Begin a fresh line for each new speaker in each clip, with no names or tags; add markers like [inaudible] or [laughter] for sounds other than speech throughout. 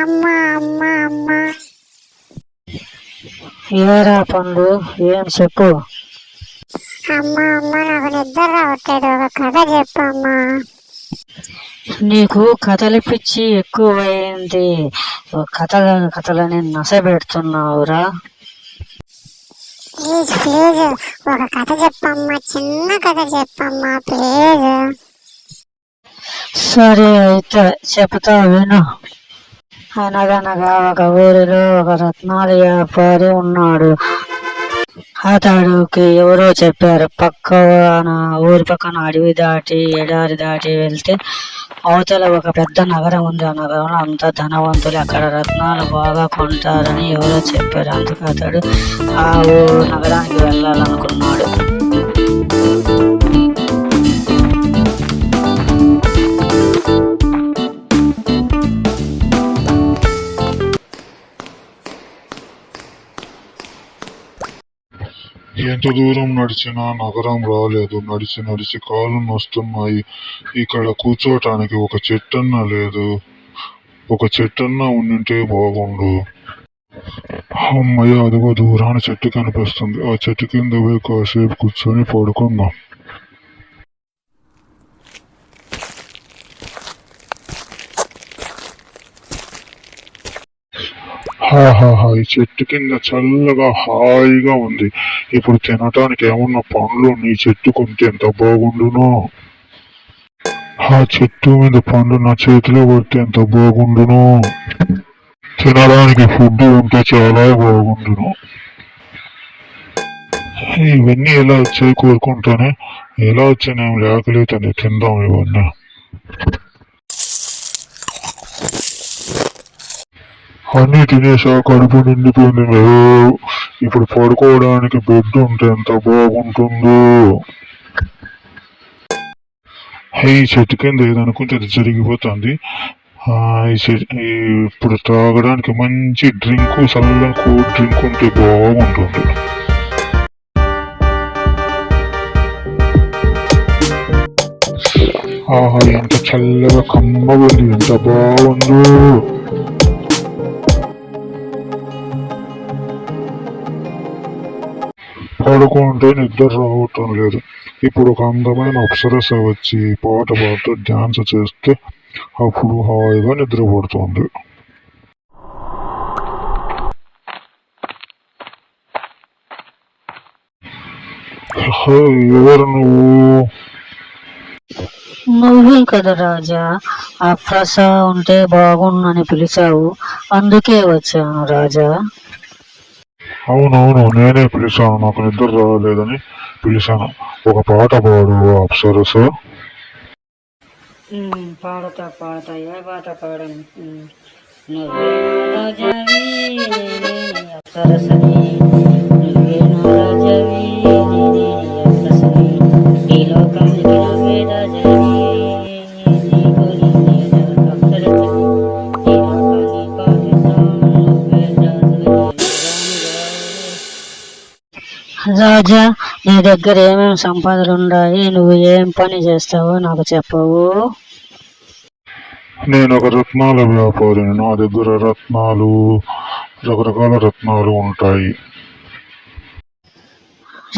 అమ్మ అమ్మ అమ్మ.
ఏరా పండు ఏం చెప్పు?
అమ్మ అమ్మ నాకు నిద్ర రావట్లేదు. ఒక కథ చెప్పమ్మా
నీకు కథల పిచ్చి ఎక్కువైంది. కథల కథలని నస పెడుతున్నావురా
ప్లీజ్ ప్లీజ్. ఒక కథ చెప్పమ్మా చిన్న కథ చెప్పమ్మా ప్లీజ్.
సరే అయితే చెప్తా విను. అనగనగా ఒక ఊరిలో ఒక రత్నాల వ్యాపారి ఉన్నాడు. అతడుకి ఎవరో చెప్పారు పక్క ఊరి పక్కన అడవి దాటి ఎడారి దాటి వెళ్తే అవతల ఒక పెద్ద నగరం ఉంది. ఆ నగరంలో అంతా ధనవంతులు అక్కడ రత్నాలు బాగా కొంటారని ఎవరో చెప్పారు. అందుకే అతడు ఆ ఊరు నగరానికి వెళ్ళాలనుకున్నాడు.
ఎంత దూరం నడిచినా నగరం రాలేదు. నడిచి నడిచి కాళ్ళు నొస్తున్నాయి. ఇక్కడ కూర్చోటానికి ఒక చెట్టన్న లేదు. ఒక చెట్టన్న ఉండింటే బాగుండు. అమ్మయ్య అదిగో దూరాన చెట్టు కనిపిస్తుంది. ఆ చెట్టు కింద పోయి కాసేపు కూర్చొని పడుకుందాం. హాహాహా ఈ చెట్టు కింద చల్లగా హాయిగా ఉంది. ఇప్పుడు తినటానికి ఏమన్నా పండ్లు నీ చెట్టు కొంటే ఎంత బాగుండునో? ఆ చెట్టు మీద పండు నా చేతిలో కొడితే ఎంత బాగుండును? తినడానికి ఫుడ్ ఉంటే చాలా బాగుండును. ఇవన్నీ ఎలా వచ్చాయి కోరుకుంటానే? ఎలా వచ్చాయి ఏం లేకలేదండి తిందాం ఇవన్నీ. అన్నీ తినేసా కడుపు నిండిపోయింది ఇప్పుడు పడుకోవడానికి బెడ్ ఉంటే ఎంత బాగుంటుందో. ఈ చెట్టు కింద ఏదనుకుంటే అది జరిగిపోతుంది. ఆ, ఇప్పుడు తాగడానికి మంచి డ్రింక్ చల్లని కూల్ డ్రింక్ ఉంటే బాగుంటుంది. ఆహా ఎంత చల్లగా కమ్మగా ఉంది ఎంత బాగుందో. పడుకుంటే నిద్ర రావటం లేదు. ఇప్పుడు ఒక అందమైన అప్సరస వచ్చి పాట పాడుతూ డ్యాన్స్ చేస్తే అప్పుడు హాయిగా నిద్రపడుతుంది. ఎవరు నువ్వు?
నువ్వే కదా రాజా ఆ ఉంటే ఉంటే బాగుండని పిలిచావు. అందుకే వచ్చాను రాజా.
అవునవును నేనే పిలిచాను. నాకు నిద్ర రాలేదని పిలిచాను. ఒక పాట పాడు అప్సరస
ఉమ్, పాడతా పాడతా ఏ పాట పాడను అప్సరసని. ఈ లోకం రాజా నీ దగ్గర ఏమేమి సంపదలు ఉన్నాయి నువ్వు ఏం పని చేస్తావో నాకు చెప్పవు.
నేను ఒక రత్నాల వ్యాపారిని నా దగ్గర రత్నాలు రకరకాల రత్నాలు ఉంటాయి.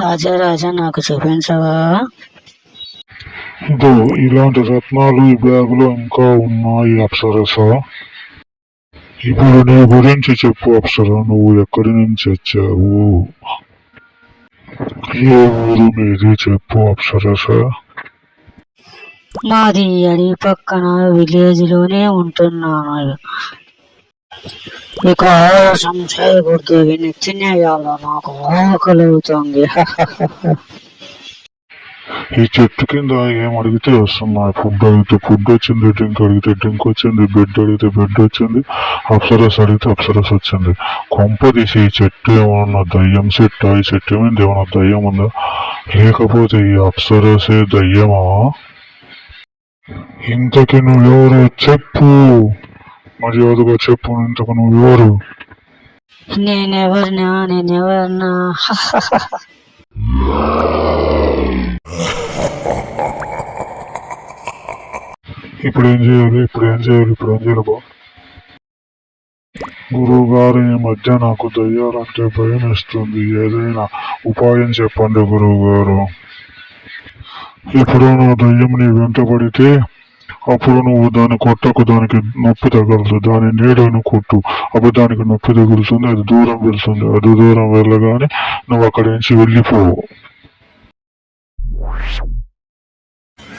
రాజా రాజా నాకు చూపించవా?
ఇదో ఇలాంటి రత్నాలు ఈ బ్యాగులో ఇంకా ఉన్నాయి అప్సరస. ఇప్పుడు నీ గురించి చెప్పు అప్సర నువ్వు ఎక్కడి నుంచి వచ్చావు? ఎవరు మీది? చెప్పు అప్సరస
మాది అడవి పక్కన విలేజ్లోనే ఉంటున్నాను ఇక సంశయకూడదు చేయకూడదు విని తినేయాల? నాకు ఆకలి అవుతుంది [laughs]
ఈ చెట్టు కింద ఏం అడిగితే వస్తున్నాయి ఫుడ్ అడిగితే ఫుడ్ వచ్చింది డ్రింక్ అడిగితే డ్రింక్ వచ్చింది బెడ్ అడిగితే బెడ్ వచ్చింది అప్సరస్ అడిగితే అప్సరస్ వచ్చింది. కొంప తీసి ఈ చెట్టు ఏమన్నా దయ్యం చెట్టు? ఈ చెట్టు ఏమైంది ఏమన్నా దయ్యం ఉందా? లేకపోతే ఈ అప్సరసే దయ్యమా? ఇంతకి నువ్వెవరు? చెప్పు. మర్యాదగా చెప్పు ఇంతకు నువ్వెవరు?
నేనెవరినా నేనెవరినా? [laughs]
ఇప్పుడు ఏం చేయాలి? ఇప్పుడు ఏం చేయాలి? ఇప్పుడు ఏం చేయాలి బా గురువు గారు ఈ మధ్య నాకు దయ్యాలంటే భయం ఇస్తుంది ఏదైనా ఉపాయం చెప్పండి గురువు గారు ఇప్పుడు నువ్వు దయ్యం నీ వెంట పడితే అప్పుడు నువ్వు దాన్ని కొట్టకు దానికి నొప్పి తగలదు దాని నీడను కొట్టు. అప్పుడు దానికి నొప్పి తగులుతుంది అది దూరం వెళ్తుంది. అది దూరం వెళ్ళగానే నువ్వు అక్కడి నుంచి వెళ్ళిపోవు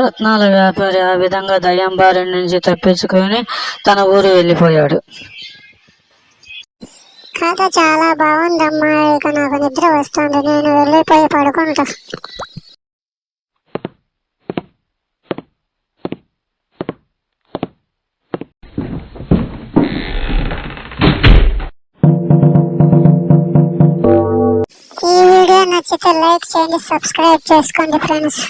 రత్నాల వ్యాపారి ఆ విధంగా దయ్యంబారి నుంచి తప్పించుకొని తన ఊరు వెళ్ళిపోయాడు.
కథ చాలా బాగుందమ్మా ఇక నాకు నిద్ర వస్తుంది. నేను వెళ్ళిపోయి పడుకుంటా. ఈ వీడియో నచ్చితే లైక్ చేయండి సబ్స్క్రైబ్ చేసుకోండి ఫ్రెండ్స్.